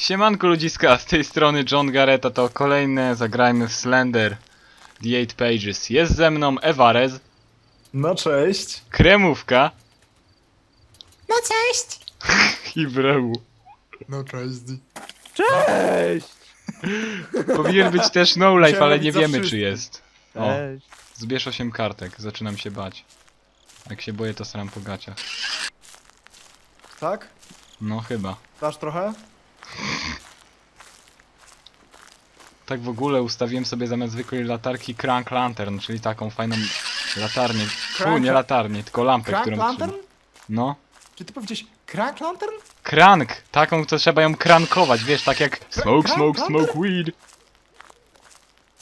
Siemanko ludziska, z tej strony John Gareta, to kolejne zagrajmy w Slender The Eight Pages. Jest ze mną Evarez, No cześć. Kremówka No cześć. i Breu. No cześć. Cześć! Powinien być też No Life, ale być nie za wiemy czy jest. O, Cześć! zbierz 8 kartek, zaczynam się bać. Jak się boję to staram po gaciach. Tak? No chyba. Dasz trochę? Tak w ogóle ustawiłem sobie zamiast zwykłej latarki Crank Lantern, czyli taką fajną latarnię. Crank- nie latarnię, tylko lampę, Crank którą lantern? No. Czy ty powiedziałeś crank lantern? Krank! Taką, to trzeba ją krankować, wiesz, tak jak smoke, smoke, lantern? smoke weed.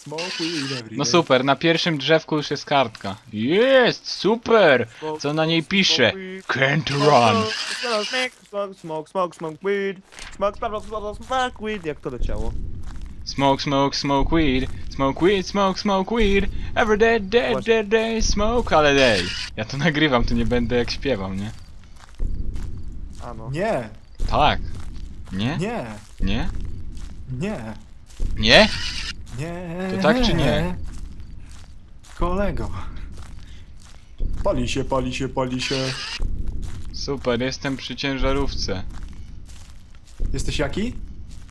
Smoke weed every No super, na pierwszym drzewku już jest kartka. Jest, super! Co na niej pisze? Can't run. Smoke, smoke, smoke, smoke, smoke, weed. Smoke, smoke, smoke, smoke, weed. Jak to leciało? Smoke, smoke, smoke weed. Smoke weed, smoke, smoke weed. Every day, day, day, day, smoke ale day. Ja to nagrywam, to nie będę jak śpiewam, nie? A no. Nie, Tak. Nie? nie, Nie? nie, Nie? Nie. To tak czy nie? Kolego. Pali się, pali się, pali się. Super, jestem przy ciężarówce. Jesteś jaki?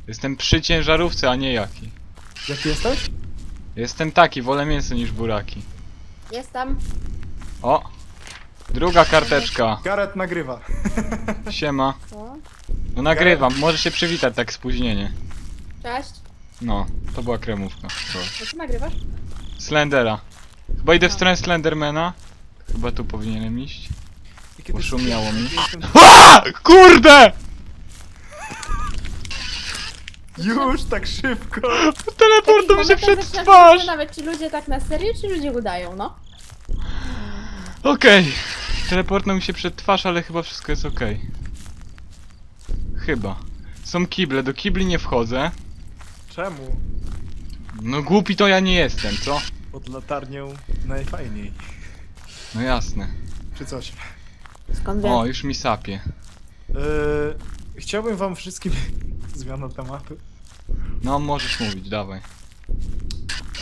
Jestem przy ciężarówce, a nie jaki. Jaki jesteś? Jestem taki, wolę mięso niż buraki. Jestem. O! Druga karteczka. Garet nagrywa. Siema. O, No nagrywam, może się przywitać tak spóźnienie. Cześć. No, to była kremówka. To. No co nagrywasz? Slendera. Chyba idę w stronę Slendermana. Chyba tu powinienem iść. Jakie Poszumiało mi. A! Kurde! Już tak szybko. Teleportą się przed twarz! Nawet czy ludzie tak na serio, czy ludzie udają, no? Okej. Teleportnął mi się przed twarz, ale chyba wszystko jest okej. Chyba. Są kible, do kibli nie wchodzę. Czemu? No głupi to ja nie jestem, co? Pod latarnią najfajniej. No jasne. Czy coś? Skąd? O, już mi sapie. Yy, chciałbym wam wszystkim... Zmiana tematu. No, możesz mówić, dawaj.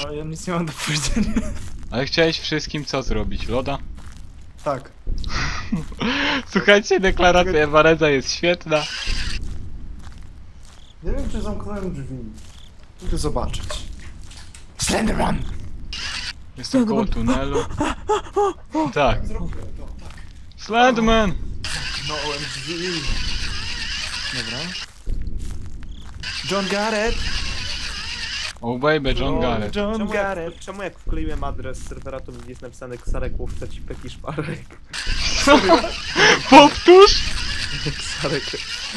Ale ja nic nie mam do powiedzenia. Ale chciałeś wszystkim co zrobić? Loda? Tak. Słuchajcie, deklaracja Ewareza jest świetna. Nie wiem, czy zamknąłem drzwi. Idę zobaczyć. Slenderman! Jestem koło tunelu. Tak. Tak. Slenderman! Zamknąłem drzwi. Dobra. John Garrett! Oh baby, John Garrett. John Czemu jak, Garrett! czemu jak wkleiłem adres serwera, to jest napisane Ksarek Łowca Cipek i Szparek? Powtórz! Ksarek...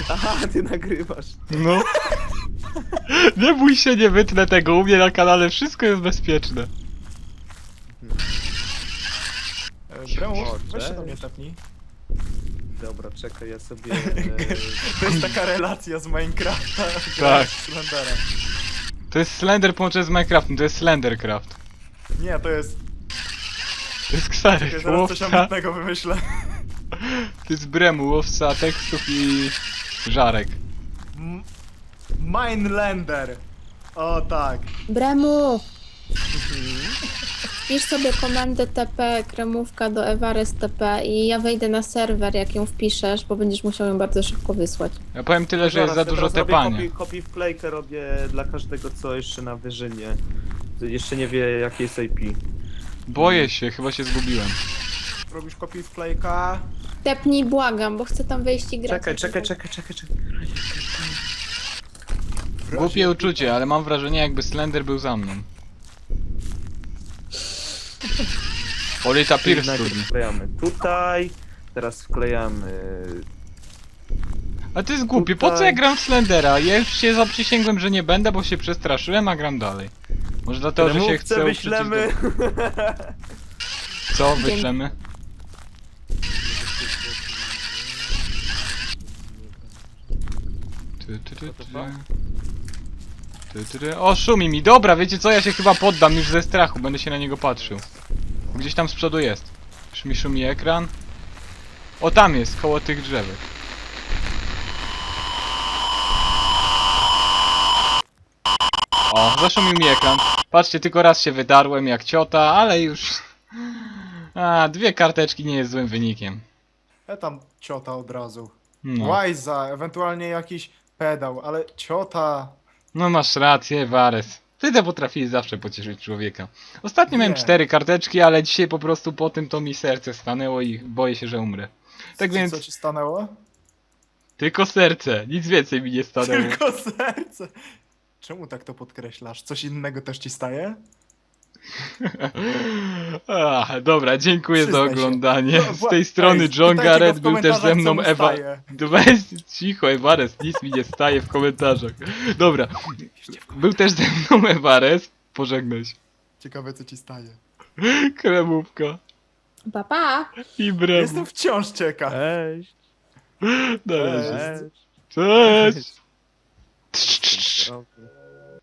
Aha, ty nagrywasz. No. Nie bój się, nie wytnę tego. U mnie na kanale wszystko jest bezpieczne. E, weź się do mnie tepnij. Dobra, czekaj, ja sobie... To jest taka relacja z Minecrafta. Tak. Slendera. To jest Slender połączone z Minecraftem, to jest Slendercraft. Nie, to jest... To jest Czekaj, zaraz coś łowca, ambitnego wymyślę. to jest Bremu, łowca tekstów i żarek. M- Minelander! O tak. Bremu! Wpisz sobie komendę TP kremówka do Everest TP i ja wejdę na serwer, jak ją wpiszesz, bo będziesz musiał ją bardzo szybko wysłać. Ja powiem tyle, że jest za dużo robię tepania. Kopi, kopi wklejkę robię dla każdego, co jeszcze na wyżynie. Jeszcze nie wie, jakie jest IP. Boję się, chyba się zgubiłem. Robisz kopię wklejka. Tepnij, błagam, bo chcę tam wejść i grać. Czekaj, czekaj, czekaj, czekaj, czekaj. Głupie uczucie, ale mam wrażenie jakby Slender był za mną. Polita Pierce Najpierw studni. wklejamy tutaj, teraz wklejamy... A to jest głupie, po co ja gram w Slendera? Ja już się zaprzysięgłem, że nie będę, bo się przestraszyłem, a gram dalej. Może dlatego, że się chcę wyślemy! Do... Co wyślemy? Ty, ty, ty, ty. Ty, ty, ty. O, szumi mi. Dobra, wiecie co? Ja się chyba poddam już ze strachu. Będę się na niego patrzył. Gdzieś tam z przodu jest. Już mi szumi ekran. O, tam jest, koło tych drzewek. O, zaszumił mi ekran. Patrzcie, tylko raz się wydarłem jak ciota, ale już... A, dwie karteczki nie jest złym wynikiem. Ja tam ciota od razu. No, Łajza, ewentualnie jakiś pedał, ale ciota... no masz rację, Wares. Ty to potrafisz zawsze pocieszyć człowieka. Ostatnio miałem Nie. cztery karteczki, ale dzisiaj po prostu po tym to mi serce stanęło i boję się, że umrę. Tak Co- więc Co ci stanęło? tylko serce, nic więcej mi nie stanęło. Tylko serce. Czemu tak to podkreślasz? Coś innego też ci staje? Ach, dobra, dziękuję za Przyznaj się. oglądanie. No, Z tej strony ej, John pytajcie go Garrett był też ze komentarzach, mną mu Ewa. staje. Weź cicho, Ewares, nic mi nie staje w komentarzach. Dobra, był też ze mną Ewares. Pożegnaj się. Ciekawe co ci staje. Kremówka Pa, pa! i bremu. Jestem wciąż ciekaw. Cześć. Na razie. Cześć. Cześć. Cześć.